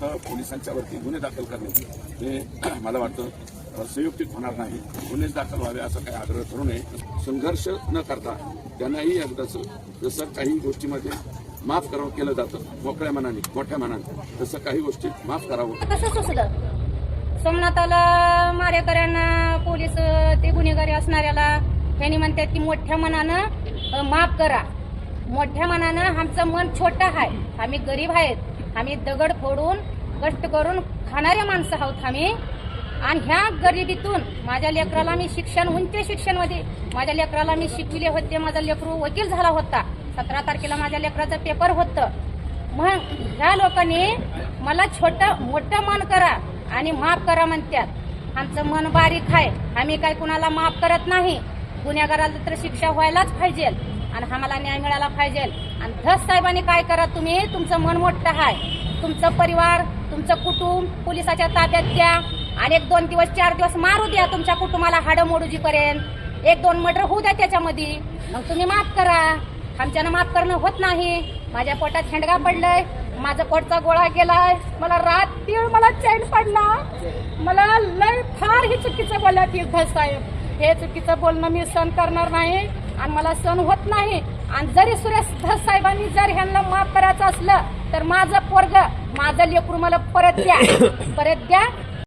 फक्त पोलिसांच्या वरती गुन्हे दाखल करणे हे मला वाटतं संयुक्तिक होणार नाही. गुन्हेच दाखल व्हावे असं काही आग्रह करू नये. संघर्ष न करता त्यांनाही एकदाच जसं काही गोष्टीमध्ये माफ करावं केलं जातं मोकळ्या मनाने मोठ्या मनाने तसं काही गोष्टी माफ करावं. कसं सुचलं? सोमनाथाला मारेकऱ्यांना पोलीस ते गुन्हेगारी असणाऱ्याला त्यांनी म्हणतात की मोठ्या मनानं माफ करा. मोठ्या मनानं आमचं मन छोटं आहे. आम्ही गरीब आहेत. आम्ही दगड फोडून कष्ट करून खाणारे माणसं आहोत आम्ही. आणि ह्या गरिबीतून माझ्या लेकराला मी शिक्षण उंच शिक्षणमध्ये माझ्या लेकराला मी शिकविले होते. माझा लेकरू वकील झाला होता. सतरा तारखेला माझ्या लेकराचं पेपर होतं. मग ह्या लोकांनी मला छोट मोठं मन करा आणि माफ करा म्हणतात आमचं मन बारीक आहे. आम्ही काय कुणाला माफ करत नाही. गुन्हेगाराला तर शिक्षा व्हायलाच पाहिजे आणि आम्हाला न्याय मिळाला पाहिजे आणि धस साहेबांनी काय करा तुम्ही? तुमचं मन मोठं आहे. तुमचं परिवार तुमचं कुटुंब पोलिसाच्या ताब्यात द्या. आणि एक दोन दिवस चार दिवस मारू द्या तुमच्या कुटुंबाला हाडं मोडूजीपर्यंत एक दोन मर्डर होऊ द्या त्याच्यामध्ये. मग तुम्ही माफ करा. आमच्यानं माफ करणं होत नाही. माझ्या पोटात हेंडगा पडलंय. माझा पोटचा गोळा गेलाय. मला रात तीळ मला चैन पडला. मला लय फार हे चुकीचं बोलल्या तीर्थ साहेब. हे चुकीचं बोलणं मी सहन करणार नाही. आणि मला सहन होत नाही. आणि जरी सुरेश साहेबांनी जर ह्यांना माफ करायचं असलं तर माझं पोरग माझं लेकरू मला परत द्या. परत द्या.